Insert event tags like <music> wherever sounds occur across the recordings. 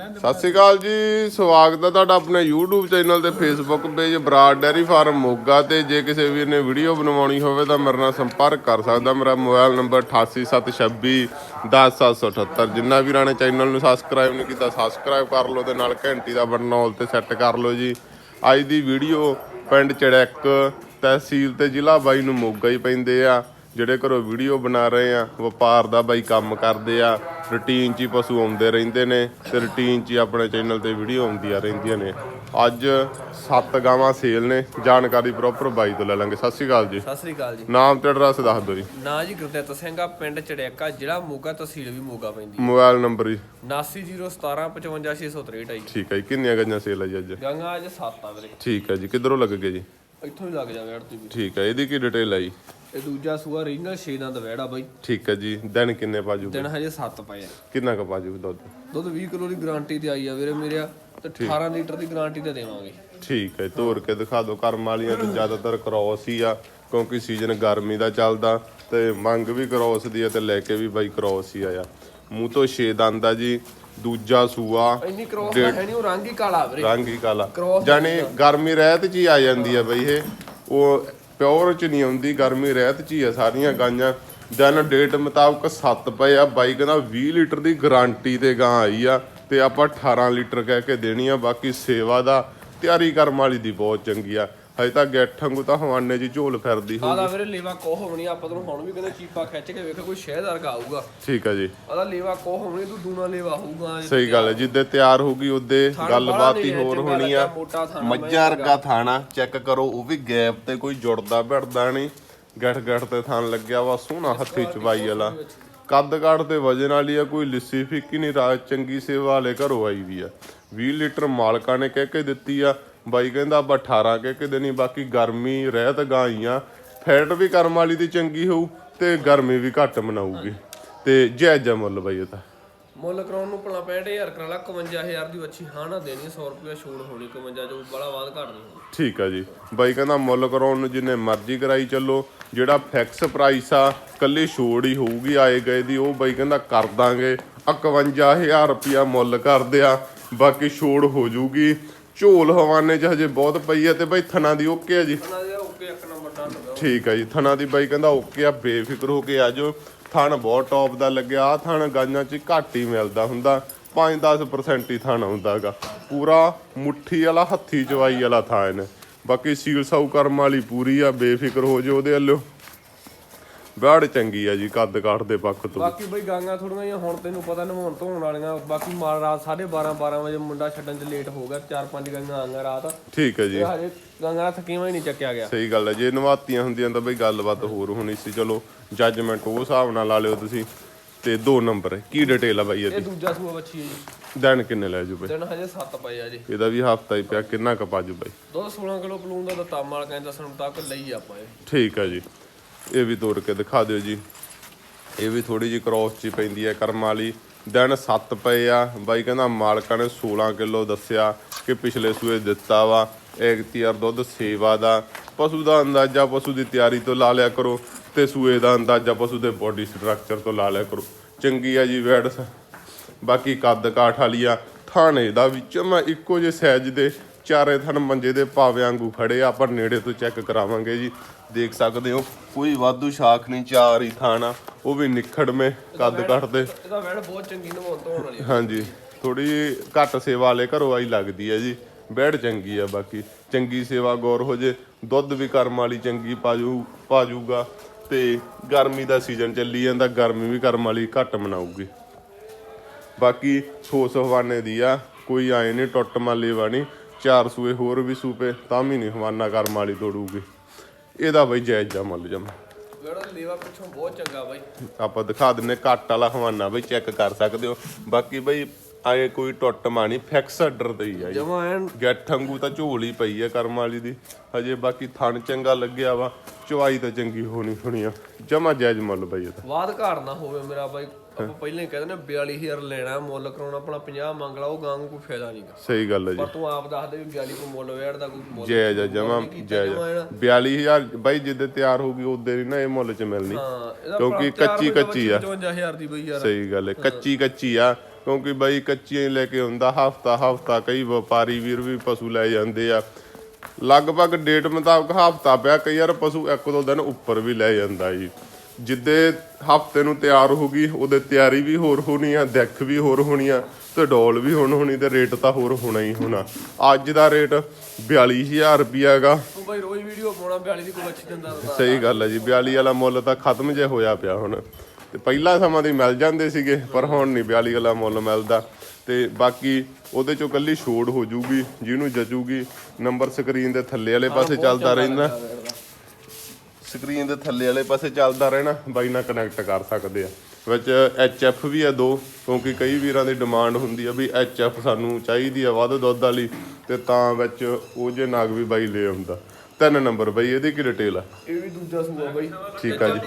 ਸਤਿ ਸ਼੍ਰੀ ਅਕਾਲ ਜੀ, ਸਵਾਗਤ ਹੈ ਤੁਹਾਡਾ ਆਪਣੇ YouTube ਚੈਨਲ ਤੇ Facebook page Brar dairy farm Moga ਤੇ। ਜੇ ਕਿਸੇ ਵੀਰ ਨੇ ਵੀਡੀਓ ਬਣਵਾਉਣੀ ਹੋਵੇ ਤਾਂ ਮੇਰੇ ਨਾਲ ਸੰਪਰਕ ਕਰ ਸਕਦਾ। ਮੇਰਾ ਮੋਬਾਈਲ ਨੰਬਰ 8876 10778 ਜਿੰਨਾ ਵੀਰਾਂ ਨੇ ਚੈਨਲ ਨੂੰ ਸਬਸਕ੍ਰਾਈਬ ਨਹੀਂ ਕੀਤਾ ਸਬਸਕ੍ਰਾਈਬ ਕਰ ਲਓ ਤੇ ਨਾਲ ਘੰਟੀ ਦਾ ਬਟਨ ਆਲ ਤੇ ਸੈੱਟ ਕਰ ਲਓ ਜੀ। ਅੱਜ ਦੀ ਵੀਡੀਓ ਪਿੰਡ ਚੜੈਕ ਤਹਿਸੀਲ ਤੇ ਜ਼ਿਲ੍ਹਾ ਬਾਈ ਨੂੰ ਮੋਗਾ ਹੀ ਪੈਂਦੇ ਆ। ਜਿਹੜੇ ਘਰੋਂ ਵੀਡੀਓ ਬਣਾ ਰਹੇ ਆ ਵਪਾਰ ਦਾ ਬਾਈ ਕੰਮ ਕਰਦੇ ਆ ਰੁਟੀਨ 'ਚ ਹੀ ਪਸ਼ੂ ਆਉਂਦੇ ਰਹਿੰਦੇ ਨੇ ਤੇ ਰੁਟੀਨ 'ਚ ਹੀ ਆਪਣੇ ਚੈਨਲ ਤੇ ਵੀਡੀਓ ਆਉਂਦੀਆਂ ਰਹਿੰਦੀਆਂ ਨੇ। ਅੱਜ ਸੱਤ ਗਾਵਾਂ ਸੇਲ ਨੇ ਜਾਣਕਾਰੀ ਪ੍ਰੋਪਰ ਬਾਈ ਤੋਂ ਲੈ ਲਾਂਗੇ। ਸਤਿ ਸ਼੍ਰੀ ਅਕਾਲ ਜੀ। ਸਤਿ ਸ੍ਰੀ ਅਕਾਲ ਜੀ। ਨਾਮ ਤੇ ਐਡਰੈਸ ਦੱਸ ਦਿਓ ਜੀ। ਨਾਂ ਜੀ ਗੁਰਦਿੱਤ ਸਿੰਘ ਆ ਪਿੰਡ ਚੜਿਆਕਾ ਜ਼ਿਲ੍ਹਾ ਮੋਗਾ ਤਹਿਸੀਲ ਵੀ ਮੋਗਾ ਪੈਂਦੀ ਮੋਬਾਈਲ ਨੰਬਰ ਜੀ। 7901755663 ਜੀ। ਠੀਕ ਹੈ ਜੀ ਕਿੰਨੀਆਂ ਗਾਈਆਂ ਸੇਲ ਆ ਜੀ ਅੱਜ? ਗੰਗਾ ਅੱਜ 7 ਆ ਵੀਰੇ। ਠੀਕ ਹੈ ਜੀ ਕਿੱਧਰੋਂ ਲੱਗ ਗਏ ਜੀ? ਇੱਥੋਂ ਹੀ ਲੱਗ ਜਾਵੇ ਅੜਤੀ ਵੀ ਠੀਕ ਹੈ ਇਹਦੀ ਕੀ ਡਿਟੇਲ ਹੈ ਜੀ? ਇਹ ਦੂਜਾ ਸੂਆ ਰੀਜਨਲ 6 ਦੰਦ ਵਹਿੜਾ ਬਾਈ। ਠੀਕ ਹੈ ਜੀ ਦਿਨ ਕਿੰਨੇ ਪਾਜੂ ਦਿਨ ਹਜੇ 7 ਪਏ ਆ। ਕਿੰਨਾ ਕੁ ਪਾਜੂ ਦੁੱਧ? ਦੁੱਧ 20 ਕਿਲੋ ਦੀ ਗਾਰੰਟੀ ਤੇ ਆਈ ਆ ਵੀਰੇ ਮੇਰਿਆ ਤੇ 18 ਲੀਟਰ ਦੀ ਗਾਰੰਟੀ ਤੇ ਦੇਵਾਂਗੇ। ਠੀਕ ਹੈ ਤੋਰ ਕੇ ਦਿਖਾ ਦਿਓ ਕਰਮ ਵਾਲੀਆਂ ਤੇ ਜ਼ਿਆਦਾਤਰ ਕ੍ਰੋਸ ਹੀ ਆ ਕਿਉਂਕਿ ਸੀਜ਼ਨ ਗਰਮੀ ਦਾ ਚੱਲਦਾ ਤੇ ਮੰਗ ਵੀ ਕ੍ਰੋਸ ਦੀ ਆ ਤੇ ਲੈ ਕੇ ਵੀ ਬਾਈ ਕ੍ਰੋਸ ਹੀ ਆਇਆ। ਮੂੰਹ ਤੋਂ ਛੇ ਦੰਦ ਆ ਜੀ ਦੂਜਾ ਸੂਆ ਇੰਨੀ ਕ੍ਰੋਸ ਦਾ ਹੈ ਨਹੀਂ ਉਹ ਰੰਗ ਹੀ ਕਾਲਾ ਵੀਰੇ। ਰੰਗ ਹੀ ਕਾਲਾ। ਜਾਨੀ ਗਰਮੀ ਰਹਿਤ ਚ ਹੀ ਆ ਜਾਂਦੀ ਆ ਬਈ ਇਹ। ਉਹ ਪਿਓਰ ਚ ਨਹੀਂ ਆਉਂਦੀ, ਗਰਮੀ ਰਹਿਤ ਚ ਹੀ ਆ ਸਾਰੀਆਂ ਗਾਈਆਂ ਦੈਨ ਡੇਟ ਮੁਤਾਬਕ 7 ਪਏ ਆ, ਬਾਈ ਕਹਿੰਦਾ 20 ਲੀਟਰ ਦੀ ਗਾਰੰਟੀ ਤੇ ਗਾਂ ਆਈ ਆ ਤੇ ਆਪਾਂ 18 ਲੀਟਰ ਕਹਿ ਕੇ ਦੇਣੀ ਆ, ਬਾਕੀ ਸੇਵਾ ਦਾ ਤਿਆਰੀ ਕਰਮ ਵਾਲੀ ਦੀ ਬਹੁਤ ਚੰਗੀ ਆ। ਹਜੇ ਤਾਂ ਗੈਠਾਂ ਨੂੰ ਤਾਂ ਹਵਾਨੇ ਜੀ ਝੋਲ ਫਿਰਦੀ ਹੋ ਆਦਾ ਵੀਰੇ ਲੇਵਾ ਕੋਹ ਹੋਣੀ ਆਪਾਂ ਤੈਨੂੰ ਹੁਣ ਵੀ ਕਹਿੰਦੇ ਚੀਪਾ ਖਿੱਚ ਕੇ ਵੇਖ ਕੋਈ ਸ਼ਹਿਦਾਰ ਆਊਗਾ। ਠੀਕ ਆ ਜੀ। ਆਦਾ ਲੇਵਾ ਕੋਹ ਹੋਣੀ ਤੂੰ ਦੂਣਾ ਲੇਵਾ ਹੋਊਗਾ ਸਹੀ ਗੱਲ ਹੈ ਜਿੱਦੇ ਤਿਆਰ ਹੋਊਗੀ ਉਹਦੇ ਥਣ ਗੱਲਬਾਤ ਹੀ ਬਾਹਲਾ ਨਹੀਂ ਹੋਰ ਚੰਗਾ ਹੋਣੀ ਆ। ਲੱਗਾ, ਮੋਟਾ ਥਣ ਮੱਝਾਂ ਵਰਗਾ ਥਾਣਾ ਚੈੱਕ ਕਰੋ ਉਹ ਵੀ ਗੈਪ ਤੇ ਕੋਈ ਜੁੜਦਾ ਭਿੜਦਾ ਨਹੀਂ। ਗੱਠ ਗੱਠ ਤੇ ਥਣ ਲੱਗਿਆ ਵਾ ਸੋਹਣਾ ਹੱਥੀ ਚਵਾਈ ਵਾਲਾ। ਕੱਦ ਕਾਠ ਤੇ ਵਜਨ ਵਾਲੀ ਆ ਕੋਈ ਲਿੱਸੀ ਫਿੱਕੀ ਨਹੀਂ ਰਾਜ ਚੰਗੀ ਸੇਵਾ ਵਾਲੇ ਘਰੋਂ ਆਈ ਵੀ ਆ। 20 ਲੀਟਰ ਮਾਲਕਾਂ ਨੇ ਕਹਿ ਕੇ ਦਿੱਤੀ ਆ ਬਾਈ ਕਹਿੰਦਾ ਆਪਾਂ 18 ਕਹਿ ਕੇ ਦੇਣੀ ਬਾਕੀ ਗਰਮੀ ਰਹਿਤ ਗਾਈਆਂ ਫੈਟ ਵੀ ਕਰਮ ਵਾਲੀ ਦੀ ਚੰਗੀ ਹੋਊ ਤੇ ਗਰਮੀ ਵੀ ਘੱਟ ਮਨਾਊਗੀ। ਤੇ ਜਾਇਜ਼ਾ ਮੁੱਲ ਬਾਈ ਇਹ ਤਾਂ। ਮੁੱਲ ਕਰਾਉਣ ਨੂੰ ਭਲਾ 65000 ਕਰਾ ਲਾ 51000 ਦੀ ਵੱਛੀ ਹਾਂ ਨਾ ਦੇਣੀ 100 ਰੁਪਏ ਛੋੜ ਹੋਣੀ 51 ਜੋ ਬੜਾ ਬਾਦ ਘੱਟ ਨਹੀਂ ਠੀਕ ਆ ਜੀ। ਬਾਈ ਕਹਿੰਦਾ ਮੁੱਲ ਕਰਾਉਣ ਨੂੰ ਜਿੰਨੇ ਮਰਜ਼ੀ ਕਰਾਈ ਚੱਲੋ ਜਿਹੜਾ ਫਿਕਸ ਪ੍ਰਾਈਸ ਆ ਕੱਲੀ ਛੋੜ ਹੀ ਹੋਊਗੀ ਆਏ ਗਏ ਦੀ ਉਹ ਬਾਈ ਕਹਿੰਦਾ ਕਰ ਦਾਂਗੇ। 51000 ਰੁਪਿਆ ਮੁੱਲ ਕਰਦੇ ਆ ਬਾਕੀ ਛੋੜ ਹੋ ਜੂਗੀ। ਝੋਲ ਹਵਾਨੇ ਚ ਹਜੇ ਬਹੁਤ ਪਈ ਆ ਤੇ ਬਾਈ ਥਣਾ ਦੀ ਓਕੇ ਆ ਜੀ? ਉਹਨਾਂ ਦੇ ਓਕੇ ਇੱਕ ਨੰਬਰ ਡਨ ਹੋ ਠੀਕ ਆ ਜੀ ਥਣਾ ਦੀ ਬਾਈ ਕਹਿੰਦਾ ਓਕੇ ਆ ਬੇਫਿਕਰ ਹੋ ਕੇ ਆਜੋ ਥਣ ਬਹੁਤ ਟੌਪ ਦਾ ਲੱਗਿਆ ਆ ਥਣ ਗਾਈਆਂ ਚ ਘੱਟ ਹੀ ਮਿਲਦਾ ਹੁੰਦਾ। 5-10% ਹੀ ਥਣ ਹੁੰਦਾਗਾ ਪੂਰਾ ਮੁੱਠੀ ਵਾਲਾ ਹੱਥੀ ਚਵਾਈ ਵਾਲਾ ਥਾਂ ਇਹਨੇ। ਬਾਕੀ ਸੀਲ ਸਾਊ ਕਰਮ ਵਾਲੀ ਪੂਰੀ ਆ ਬੇਫਿਕਰ ਹੋ ਜੋ ਉਹਦੇ ਵੱਲੋਂ। ਬਾੜ ਚੰਗੀ ਆ ਜੀ ਕੱਦ ਕਾਠ ਦੇ ਪੱਖ ਤੋਂ। ਬਾਕੀ ਬਈ ਗਾਂਗਾ ਥੋੜੀਆਂ ਜਿਹੀਆਂ ਹੁਣ ਤੈਨੂੰ ਪਤਾ ਨਹਾਉਣ ਧੋਣ ਵਾਲੀਆਂ ਬਾਕੀ ਮਾਰ ਰਾਤ 12:30 12 ਵਜੇ ਮੁੰਡਾ ਛੱਡਣ ਚ ਲੇਟ ਹੋ ਗਿਆ ਚਾਰ ਪੰਜ ਗਾਂਗਾ ਆਂਗਾ ਰਾਤ। ਠੀਕ ਹੈ ਜੀ। ਤੇ ਹਜੇ ਗਾਂਗਾ ਥਕੀਵਾ ਹੀ ਨਹੀਂ ਚੱਕਿਆ ਗਿਆ। ਸਹੀ ਗੱਲ ਹੈ ਜੇ ਨਵਾਤੀਆਂ ਹੁੰਦੀਆਂ ਤਾਂ ਬਈ ਗੱਲਬਾਤ ਹੋਰ ਹੋਣੀ ਸੀ। ਚਲੋ ਜੱਜਮੈਂਟ ਉਹ ਹਿਸਾਬ ਨਾਲ ਲਾ ਲਿਓ ਤੁਸੀਂ। ਤੇ ਦੋ ਨੰਬਰ ਕੀ ਡਿਟੇਲ ਆ ਬਾਈ ਇਹ ਇਹਦੀ ਦੂਜਾ ਸੂਆ ਬੱਚੀ ਹੈ ਜੀ। ਦਿਨ ਕਿੰਨੇ ਲੈ ਜੂ ਬਈ? ਦਿਨ ਹਜੇ 7 ਪਏ ਆ ਜੀ। ਇਹਦਾ ਵੀ ਹਫਤਾ ਹੀ ਪਿਆ ਕਿੰਨਾ ਕਪਾਜੂ ਬਾਈ? ਦੁੱਧ 16 ਕਿਲੋ ਪਲੂਨ ਦਾ ਦਿੱਤਾ ਮਾਲ ਕਹਿੰਦਾ ਦੱਸਣ ਤੱਕ ਲਈ ਆਪਾਂ ਇਹ। ਠੀਕ ਆ ਜੀ। ਇਹ ਵੀ ਤੋੜ ਕੇ ਦਿਖਾ ਦਿਓ ਜੀ। ਇਹ ਵੀ ਥੋੜੀ ਜਿਹੀ ਕ੍ਰੋਸ ਚ ਪੈਂਦੀ ਹੈ ਕਰਮ ਵਾਲੀ। ਦਿਨ 7 ਪਏ ਆ। ਬਾਈ ਕਹਿੰਦਾ ਮਾਲਕਾਂ ਨੇ 16 ਕਿਲੋ ਦੱਸਿਆ ਕਿ ਪਿਛਲੇ ਸੂਏ ਦਿੱਤਾ ਵਾ। ਇੱਕ ਤੀਰ ਦੁੱਧ ਸੇਵਾ ਦਾ। ਪਸ਼ੂ ਦਾ ਅੰਦਾਜ਼ਾ ਪਸ਼ੂ ਦੀ ਤਿਆਰੀ ਤੋਂ ਲਾ ਲਿਆ ਕਰੋ ਤੇ ਸੂਏ ਦਾ ਅੰਦਾਜ਼ਾ ਪਸ਼ੂ ਦੇ ਬੋਡੀ ਸਟਰਕਚਰ ਤੋਂ ਲਾ ਲਿਆ ਕਰੋ। ਚੰਗੀ ਆ ਜੀ ਵੈੜ। ਬਾਕੀ ਕੱਦ ਕਾਠ ਵਾਲੀ ਆ। ਥਾਣੇ ਦਾ ਵਿੱਚ ਮੈਂ ਇੱਕੋ ਜਿਹੇ ਸਾਈਜ਼ ਦੇ ਚਾਰੇ ਥਣ ਮੰਜੇ ਦੇ ਪਾਵੇ ਵਾਂਗੂ ਖੜੇ ਆ ਆਪਾਂ ਨੇੜੇ ਤੋਂ ਚੈੱਕ ਕਰਾਵਾਂਗੇ ਜੀ। ਦੇਖ ਸਕਦੇ ਹੋ ਕੋਈ ਵਾਧੂ ਸ਼ਾਖ ਨਹੀਂ ਚਾਰ ਹੀ ਥਾਣਾ ਉਹ ਵੀ ਨਿਖੜਵੇਂ ਕੱਦ ਕਾਠ ਦੇ ਇਹਦਾ ਵੈੜ ਬਹੁਤ ਚੰਗੀ ਨਹਾਉਣ ਧੋਣ ਵਾਲੀ ਹਾਂਜੀ ਥੋੜੀ ਘੱਟ ਸੇਵਾ ਵਾਲੇ ਘਰੋਂ ਆਈ ਲੱਗਦੀ ਹੈ ਜੀ ਬੈੜ ਚੰਗੀ ਆ ਬਾਕੀ ਚੰਗੀ ਸੇਵਾ ਗੌਰ ਹੋ ਜੇ ਦੁੱਧ ਵੀ ਕਰਮ ਵਾਲੀ ਚੰਗੀ ਪਾਜੂ ਪਾਜੂਗਾ ਤੇ ਗਰਮੀ ਦਾ ਸੀਜ਼ਨ ਚੱਲੀ ਜਾਂਦਾ ਗਰਮੀ ਵੀ ਕਰਮ ਵਾਲੀ ਘੱਟ ਮਨਾਊਗੀ। ਬਾਕੀ ਠੋਸ ਹਵਾਨੇ ਦੀ ਆ ਕੋਈ ਆਏ ਨਹੀਂ ਟੁੱਟ ਮਾਲੇ ਵਾਣੀ ਚਾਰ ਸੂਏ ਹੋਰ ਵੀ ਸੂਪੇ ਤਾਂ ਵੀ ਨਹੀਂ ਹਵਾਨਾ ਕਰਮ ਵਾਲੀ ਤੋੜੂਗੀ ਇਹਦਾ ਬਈ ਜਾਇਜ਼ ਜਾ ਮੁੱਲ ਜਮਾ। ਵੈੜ ਦਾ ਲੇਵਾ ਪਿੱਛੋਂ ਬਹੁਤ ਚੰਗਾ ਬਾਈ। ਆਪਾਂ ਦਿਖਾ ਦਿੰਨੇ ਕੱਟ ਵਾਲਾ ਹਵਾਨਾ ਬਈ ਚੈੱਕ ਕਰ ਸਕਦੇ ਹੋ। ਬਾਕੀ ਬਈ ਆਏ ਕੋਈ ਟੁੱਟ ਮਾਣੀ ਫਿਕਸ ਆਰਡਰ ਤੇ ਹੀ ਆ ਜੀ ਜਮਾ ਐਨ ਗੱਠ ਵਾਂਗੂ ਤਾਂ ਝੋਲ ਹੀ ਪਈ ਹੈ ਕਰਮ ਵਾਲੀ ਦੀ। ਹਜੇ ਬਾਕੀ ਥਣ ਚੰਗਾ ਲੱਗਿਆ ਵਾ ਚਵਾਈ ਤਾਂ ਚੰਗੀ ਹੋਣੀ ਹੋਣੀ ਆ। ਜਮਾ ਜਾਇਜ਼ ਮੁੱਲ ਬਈ ਇਹਦਾ। ਬਾਦ ਘਾੜ ਨਾ ਹੋਵੇ ਮੇਰਾ ਬਾਈ ਆਪਾਂ ਪਹਿਲਾਂ ਹੀ ਕਹਿੰਦੇ ਨੇ 42000 ਲੈਣਾ ਮੁੱਲ ਕਰਾਉਣਾ ਆਪਣਾ 50 ਮੰਗ ਲਾ ਉਹ ਗਾਂ ਨੂੰ ਕੋਈ ਫਾਇਦਾ ਨਹੀਂਗਾ ਸਹੀ ਗੱਲ ਹੈ ਜੀ। ਪਰ ਤੂੰ ਆਪ ਦੱਸ ਦੇ ਵੀ 42 ਕੋ ਮੁੱਲ ਵੇੜ ਦਾ ਕੋਈ ਮੁੱਲ ਜਾਇਜ਼ ਆ ਜਮਾ ਜਾਇਜ਼ ਆ। 42000 ਬਾਈ ਜਿੱਦੇ ਤਿਆਰ ਹੋਊਗੀ ਉਹਦੇ ਨਹੀਂ ਨਾ ਇਹ ਮੁੱਲ ਚ ਮਿਲਣੀ। ਹਾਂ ਇਹਦਾ ਕਿਉਂਕਿ ਕੱਚੀ ਕੱਚੀ ਆ। 55000 ਦੀ ਬਈ ਯਾਰ। ਸਹੀ ਗੱਲ ਹੈ ਕੱਚੀ ਕੱਚੀ ਆ। ਕਿਉਂਕਿ ਬਾਈ ਕੱਚੀਆਂ ਹੀ ਲੈ ਕੇ ਹੁੰਦਾ ਹਫਤਾ ਹਫਤਾ ਕਈ ਵਪਾਰੀ ਵੀਰ ਵੀ ਪਸ਼ੂ ਲੈ ਜਾਂਦੇ ਆ। ਲਗਭਗ ਡੇਟ ਮੁਤਾਬਕ ਹਫਤਾ ਪਿਆ ਕਈ ਵਾਰ ਪਸ਼ੂ ਇੱਕ ਦੋ ਦਿਨ ਉੱਪਰ ਵੀ ਲੈ ਜਾਂਦਾ ਜੀ। ਜਿੱਦੇ ਹਫ਼ਤੇ ਨੂੰ ਤਿਆਰ ਹੋ ਗਈ ਉਹਦੇ ਤਿਆਰੀ ਵੀ ਹੋਰ ਹੋਣੀ ਆ ਦਿੱਖ ਵੀ ਹੋਰ ਹੋਣੀ ਆ ਤੇ ਡੋਲ ਵੀ ਹੁਣ ਹੋਣੀ ਤੇ ਰੇਟ ਤਾਂ ਹੋਰ ਹੋਣਾ ਹੀ ਹੋਣਾ। ਅੱਜ ਦਾ ਰੇਟ 42000 ਰੁਪਿਆ ਹੈਗਾ। ਤੂੰ ਬਈ ਰੋਜ਼ ਵੀਡੀਓ ਪਾਉਣਾ 42 ਦੀ ਕੋਈ ਬੱਚੀ ਦਿੰਦਾ ਤਾਂ। ਸਹੀ ਗੱਲ ਹੈ ਜੀ 42 ਵਾਲਾ ਮੁੱਲ ਤਾਂ ਖਤਮ ਜੇ ਹੋਇਆ ਪਿਆ ਹੁਣ। ਤੇ ਪਹਿਲਾ ਸਮਾਂ ਦੀ ਮਿਲ ਜਾਂਦੇ ਸੀਗੇ ਪਰ ਹੁਣ ਨਹੀਂ 42 ਵਾਲਾ ਮੁੱਲ ਮਿਲਦਾ। ਤੇ ਬਾਕੀ ਉਹਦੇ ਚੋਂ ਕੱਲੀ ਛੋੜ ਹੋ ਜੂਗੀ ਜਿਹਨੂੰ ਜਚੂਗੀ ਨੰਬਰ ਸਕਰੀਨ ਦੇ ਥੱਲੇ ਵਾਲੇ ਪਾਸੇ ਚੱਲਦਾ ਰਹਿੰਦਾ। ਸਕਰੀਨ ਦੇ ਥੱਲੇ ਵਾਲੇ ਪਾਸੇ ਚੱਲਦਾ ਰਹਿਣਾ ਬਾਈ ਨਾਲ ਕਨੈਕਟ ਕਰ ਸਕਦੇ ਆ। ਵਿੱਚ ਐਫ ਵੀ ਆ ਦੋ ਕਿਉਂਕਿ ਕਈ ਵੀਰਾਂ ਦੀ ਡਿਮਾਂਡ ਹੁੰਦੀ ਆ ਵੀ ਐਫ ਸਾਨੂੰ ਚਾਹੀਦੀ ਆ ਵੱਧ ਦੁੱਧ ਵਾਲੀ ਤੇ ਤਾਂ ਵਿੱਚ ਉਹ ਜੇ ਨਾਗ ਵੀ ਬਾਈ ਲੈ ਆਉਂਦਾ। ਤਿੰਨ ਨੰਬਰ ਬਾਈ ਇਹਦੀ ਕੀ ਡਿਟੇਲ ਆ? ਇਹ ਵੀ ਦੂਜਾ ਸੂਆ ਬਈ। ਠੀਕ ਆ ਜੀ।